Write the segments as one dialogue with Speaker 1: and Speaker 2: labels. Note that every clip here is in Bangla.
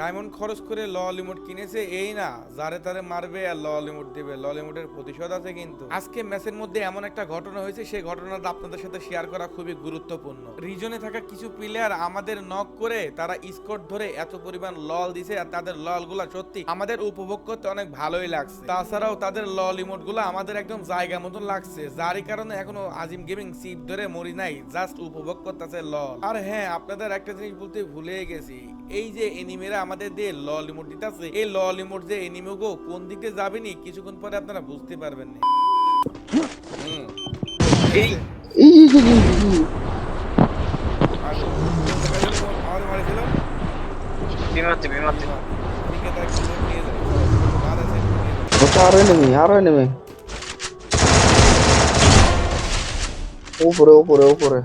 Speaker 1: ডায়মন্ড খরচ করে ল লিমিট কিনেছে, এই না, যারে তারে মারবে আর ল লিমিট দিবে। ল লিমিটের প্রতিশোধ আছে কিন্তু। আজকে ম্যাচের মধ্যে এমন একটা ঘটনা হয়েছে, সেই ঘটনাটা আপনাদের সাথে শেয়ার করা খুবই গুরুত্বপূর্ণ। রিজনে থাকা কিছু প্লেয়ার আমাদের নক করে, তারা স্কোর ধরে এত পরিমাণ লল দিছে আর তাদের ললগুলা সত্যি আমাদের উপভোগ করতে অনেক ভালোই লাগছে। তাছাড়াও তাদের ল লিমিটগুলো আমাদের একদম জায়গা মতন লাগছে, যারই কারণে এখনও আজিম গেমিং সিপ ধরে মরি নাই জাস্ট উপভোগ করতেছে লল। আর হ্যাঁ আপনাদের একটা জিনিস বলতে ভুলে গেছি। এই যে এনিমেরা আমাদের দিয়ে ল লিমোট দিতেছে এই ল লিমোট যে এনিমে গো কোন দিকে যাবে নি কিছুক্ষণ পরে আপনারা বুঝতে পারবেন না?
Speaker 2: বিমাতে বিমাতে
Speaker 3: আরও আরও নেমে উপরে উপরে উপরে।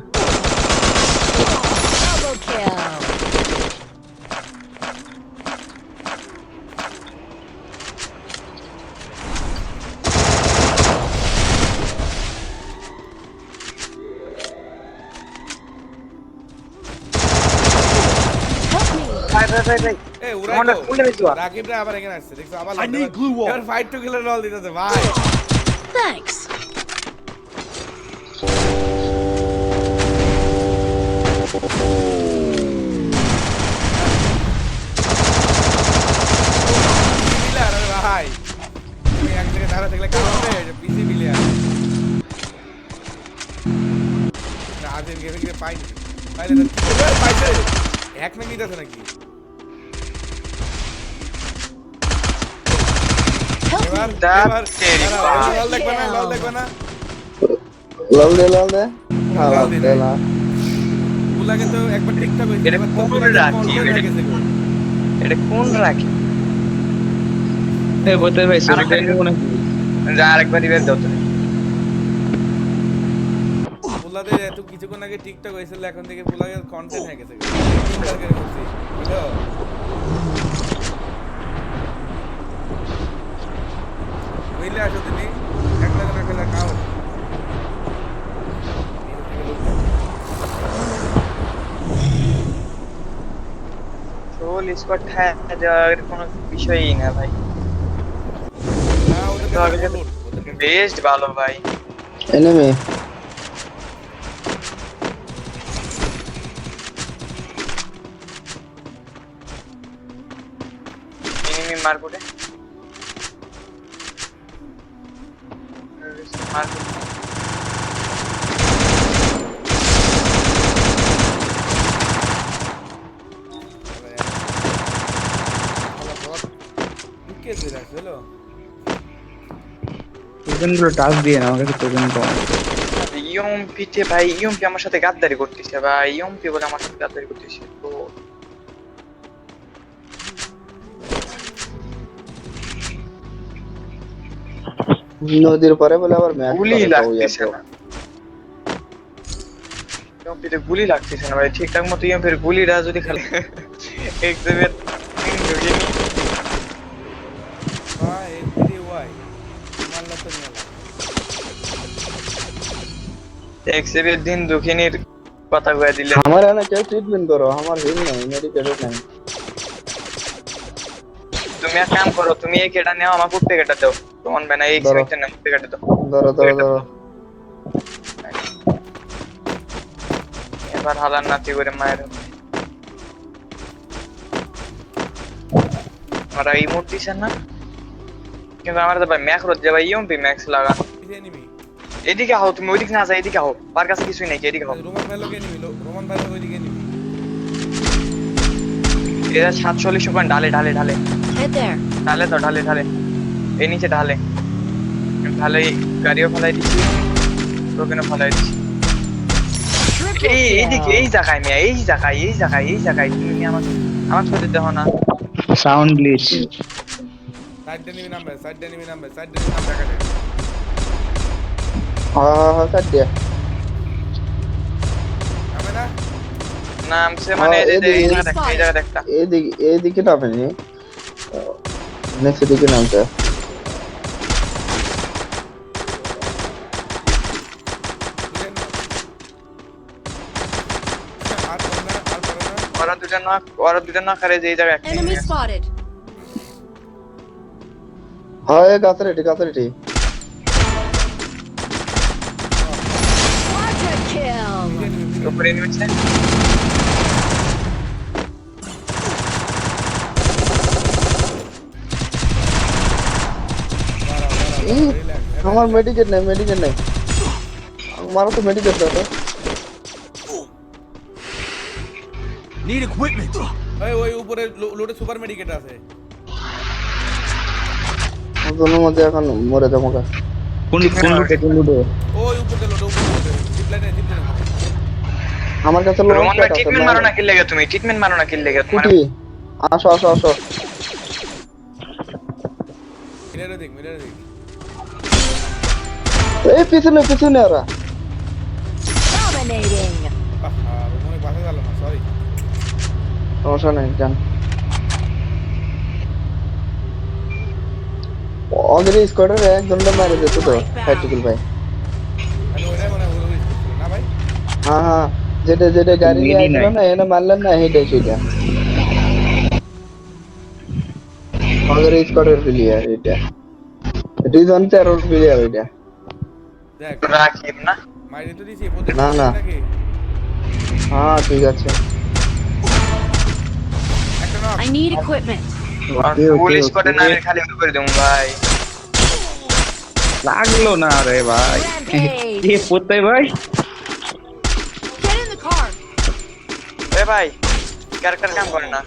Speaker 2: ভাই
Speaker 1: এই, আবার এখানে আসছে, দেখছ? আবার। এবার দিতেছে। তুমি এক জায়গায় দাঁড়া থাকলে গেমে গিয়ে পাইনি। পাইলে পাইছে। এক নাকি এবার এবার
Speaker 2: carry
Speaker 1: দাঁড়াও,
Speaker 2: power.
Speaker 1: লল দেখবে না লল দেখবে না
Speaker 3: লাল দে লাল দে লাল দে লাল
Speaker 1: গুলাকে তো একবার ঠিকঠাক হয়েছে
Speaker 2: এটা কোন রাখি? এটা-
Speaker 1: রেখেছে গো।
Speaker 2: এটা কোন রাখি?
Speaker 4: এই বলতে ভাই সরি মনে
Speaker 2: যা আরেকবার ইভেন্ট দাও তুমি।
Speaker 1: পোলাদের এত কিছুক্ষণ আগে টিকটক হয়েছিল এখন থেকে পোলাদের কন্টেন্ট হয়ে গেছে। বুঝলে আসো তুমি। এক লাখ না খেলে খাও।
Speaker 2: সোল স্কোয়াড খায় যাওয়ার কোনো বিষয়ই না ভাই। বেস্ট ভালো ভাই।
Speaker 3: এনিমি
Speaker 2: এনিমি মার্কেটে
Speaker 4: টোকেনগুলো টাচ দিয়ে কাছে টোকেন কম।
Speaker 2: ইয়মপিতে ভাই, ইয়মপি আমার সাথে গাদ্দারি করতেছে, ভাই। ইয়মপি বলে আমার সাথে গাদ্দারি করতেছে। তো
Speaker 3: নদীর পরে বলে আবার ম্যাচ
Speaker 2: গুলি লাগতেছে না। ইয়মপিতে গুলি লাগতেছে না ভাই ঠিকঠাক মতো ইয়মপির গুলিটা যদি খেলে
Speaker 1: নিয়ে
Speaker 2: এক্সেবের দিন দুঃখিনীর কথা কয়ে দিলে।
Speaker 3: আমার এনে কেউ ট্রিটমেন্ট করো আমার হিল নাই মেডিকেটেড নাই।
Speaker 2: তুমি এক কাম করো তুমি এই কেটা নেও আমার কুট্টে কেটা দাও। তোমার বেনা এই নাম কুট্টে কেটে দাও।
Speaker 3: ধরো ধরো ধরো।
Speaker 2: এবার হালার নাতি করে মায়ের আমরা এই মূর্তি না? কিন্তু আমার তো ভাই ম্যাক রোজ যাবে ইয়মপি ম্যাক্স লাগা। এদিকে হও তুমি ওইদিকে না যাও এদিকে হও পার কাছে কিছুই নেই এদিকে হও
Speaker 1: রোমান ভাই লোক এনিমি রোমান ভাই লোক ওইদিকে এনিমি
Speaker 2: এরা সাতচল্লিশ পয়েন্ট ঢালে ঢালে ঢালে. ঢালে তো ঢালে ঢালে। এই নিচে ঢালে। ঢালে গাড়িও ফেলাই দিচ্ছি টোকেনও ফেলাই দিচ্ছি। এই এইদিকে এই জায়গায় মিয়া এই জায়গায় এই জায়গায় এই জায়গায়। তুমি আমার আমার সাথে দেখো না।
Speaker 4: সাউন্ড গ্লিচ
Speaker 1: সাইড কাটে
Speaker 3: হ্যাঁ দিয়া।
Speaker 1: না?
Speaker 2: নামছে মানে
Speaker 3: হ্যাঁ,
Speaker 2: এই এই
Speaker 3: এদিকে-
Speaker 2: এই দেখটা
Speaker 3: নামেনি নেক্সট দিকে নামছে
Speaker 1: বুঝলেন? আর করবে না আর করবে না
Speaker 2: ওরা দুজন না ওরা দুটো না করে যে এই জায়গায় একটা
Speaker 5: Enemy
Speaker 2: enemy আছে।
Speaker 3: আমার মেডিকেট নেই মেডিকেট নেই। মারো তো মেডিকেট দাও তো
Speaker 1: ওই ওই উপরে লোডে সুপার মেডিকেট আছে।
Speaker 3: দুটোর মধ্যে এখন মরে যাব গা।
Speaker 4: কোন কোন লুটে কোন লুটে
Speaker 1: ওই উপরে লোডে উপরে লোডে। জিপলাইনে জিপলাইনে
Speaker 3: আমার কাছে
Speaker 2: রোমান
Speaker 3: লঞ্চ
Speaker 2: ভাই ট্রিটমেন্ট মারো না কি লেগে তুমি ট্রিটমেন্ট মারো না কি লেগে
Speaker 3: কুটি আসো আসো আসো।
Speaker 1: মিলারে দেখ মিলারে দেখ
Speaker 3: এই পিছনে পিছনে ওরা। সমস্যা নেই জান ওদের স্কোয়াডের একজনটা মারে যেত তো ফাইটিকুল ভাই।
Speaker 1: মনে হয়
Speaker 3: হ্যাঁ যেটা যেটা গাড়ি নিয়ে আসলো। না এনে মারলেন না হেটাই সেটা। ওদের স্কোয়াডের প্লেয়ার এটা। রিজন তেরোর প্লেয়ার এটা।
Speaker 1: দেখ
Speaker 2: না।
Speaker 1: মাইরে তো দিছি প্রত্যেক
Speaker 3: না, না। হ্যাঁ ঠিক আছে।
Speaker 1: একটা না
Speaker 2: খালি করে দেবো ভাই।
Speaker 4: লাগল না রে ভাই. এ কোথায় ভাই.
Speaker 2: এ ভাই ক্যারেক্টার কাম করে না।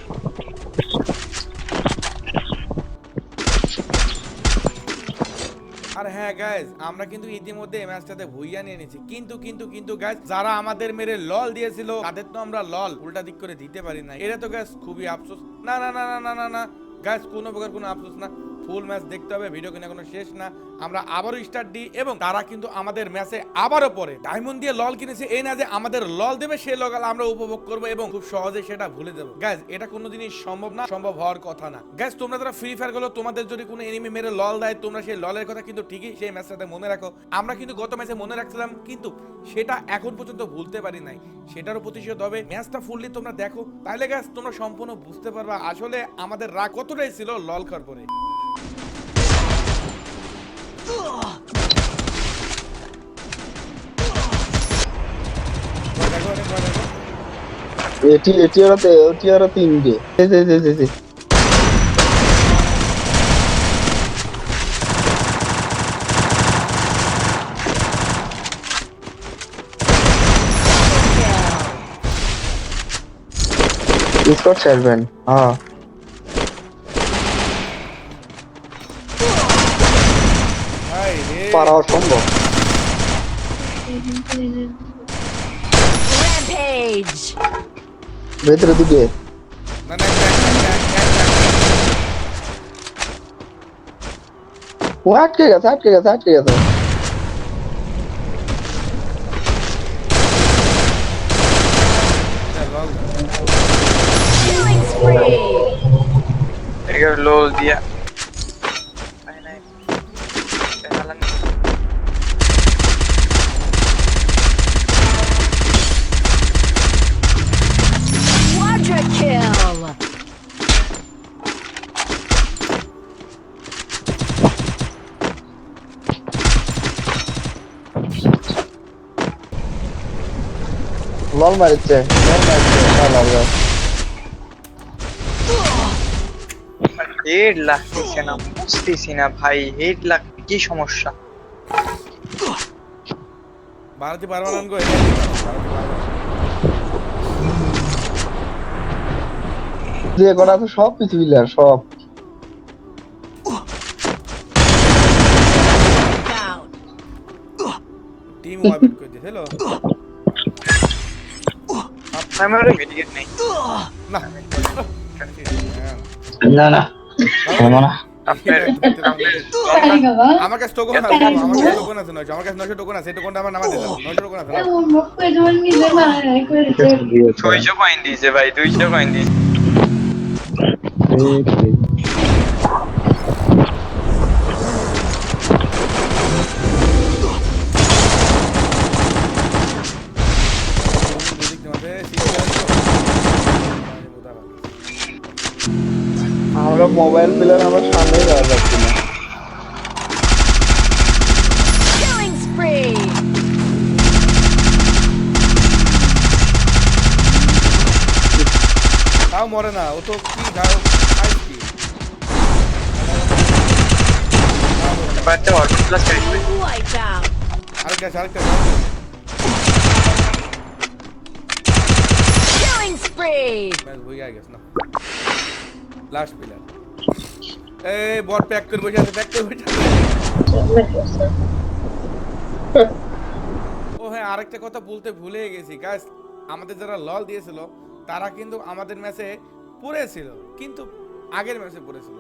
Speaker 1: আর হ্যাঁ গাইজ আমরা কিন্তু ইতিমধ্যে এই ম্যাচটাতে ভুইয়া নিয়ে নিয়েছি। কিন্তু কিন্তু কিন্তু গাইজ যারা আমাদের মেরে লল দিয়েছিল, তাদের তো আমরা লল উল্টা দিক করে দিতে পারি না এটা তো গাইজ খুবই আফসোস। না না না না না না না গাইজ কোনো প্রকার কোনো আফসোস না। ফুল ম্যাচ দেখতে হবে, ভিডিও কিনা কোনো শেষ না। আমরা আবারও স্টার্ট দিই এবং তারা কিন্তু আমাদের ম্যাচে আবারও পরে ডায়মন্ড দিয়ে লল কিনেছে এই না যে আমাদের লল দেবে সেই লগাল আমরা উপভোগ করব এবং খুব সহজে সেটা ভুলে দেবো গাইজ এটা কোনো জিনিস সম্ভব না, সম্ভব হওয়ার কথা না। গাইজ তোমরা যারা ফ্রি ফায়ারগুলো তোমাদের যদি কোনো এনিমি মেরে লল দেয়, তোমরা সেই ললের কথা কিন্তু ঠিকই সেই ম্যাচটাতে মনে রাখো। আমরা কিন্তু গত ম্যাচে মনে রাখছিলাম, কিন্তু সেটা এখন পর্যন্ত ভুলতে পারি নাই। সেটারও প্রতিশোধ হবে। ম্যাচটা ফুললি তোমরা দেখো। তাহলে গ্যাস তোমরা সম্পূর্ণ বুঝতে পারবা আসলে আমাদের রাগ কতটাই ছিল লল খাওয়ার পরে।
Speaker 3: এটি এটি ওরা তে- ওটি ওরা তিনটে এই যে-। স্কট ছাড়বেন? হ্যাঁ।
Speaker 1: হাই রে।
Speaker 3: পারা সম্ভব
Speaker 5: Rampage.
Speaker 3: ভেতরে দুটো
Speaker 1: না, না, একটা, একটা, একটা, একটা, একটা।
Speaker 3: ও আটকে গেছে আটকে গেছে আটকে গেছে
Speaker 1: এটা লল।
Speaker 5: Killing spree.
Speaker 2: এদিকে লোল দিয়া নাই, নাই। এ হালান।
Speaker 5: Quadra kill.
Speaker 3: লল মারিচ্ছে লল মারিচ্ছে লল মারবে
Speaker 2: হেড লাগতেছে না বুঝতেছি না ভাই হেড লাগ কি সমস্যা
Speaker 1: ভারতী পারবা না গো, এটা দিবা। ভারতী পারবা না।
Speaker 3: যে করা আছে সব পৃথিবীর সব
Speaker 5: Down.
Speaker 1: টিম ওয়াইপ করে দিয়েছে না।
Speaker 3: না না।
Speaker 1: আমার কাছে টোকন আছে আমার কাছে টোকন আছে নয়শো আমার কাছে নয়শো টোকন আছে এই টোকনটা আমার নামা দিলাম? নয়শো টোকন আছে।
Speaker 2: দুইশো কয়েন দিয়েছে ভাই দুইশো কয়েন দিয়েছে।
Speaker 3: মোবাইল প্লেয়ার আমরা সামনে যাওয়া যাচ্ছি না
Speaker 5: Killing spree.
Speaker 1: তাও মরে না ও তো কি গাও খায় কি
Speaker 2: এবার একটা অটো প্লাস চাইবে
Speaker 5: Wiped out.
Speaker 1: আরেকটা আছে, আরেকটা
Speaker 5: Killing spree.
Speaker 1: ম্যাচ হয়ে গেছে না লাস্ট প্লেয়ার এই বট প্যাক করে বসে আছে প্যাক করে বসে আছে। ও হ্যাঁ আরেকটা কথা বলতে ভুলে গেছি। গাইস আমাদের যারা লল দিয়েছিল তারা কিন্তু আমাদের ম্যাচে পড়েছিল কিন্তু আগের ম্যাচে পড়েছিল।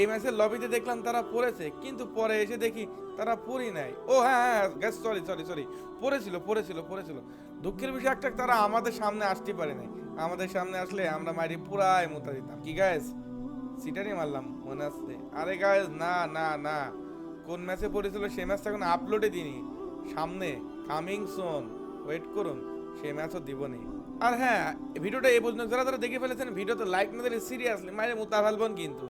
Speaker 1: এই ম্যাচের লবিতে দেখলাম তারা পড়েছে কিন্তু পরে এসে দেখি তারা পড়ি নাই। ও হ্যাঁ হ্যাঁ গ্যাস সরি সরি সরি পড়েছিল পড়েছিল পড়েছিল। দুঃখের বিষয় একটা তারা আমাদের সামনে আসতে পারে নাই। আমাদের সামনে আসলে আমরা মারি পুরাই মোতা দিতাম কি গাইস সিটারই মারলাম, মনে আসছে আরে গাইজ না না না। কোন ম্যাচে পড়েছিল সে ম্যাচটা এখন আপলোডে দিনি সামনে কামিং সোন ওয়েট করুন সে ম্যাচও দিব নি। আর হ্যাঁ ভিডিওটা এই পর্যন্ত, যারা যারা দেখে ফেলেছেন ভিডিওতে লাইক না দিলে সিরিয়াসলি মায়ের মুতা ফেলবেন কিন্তু।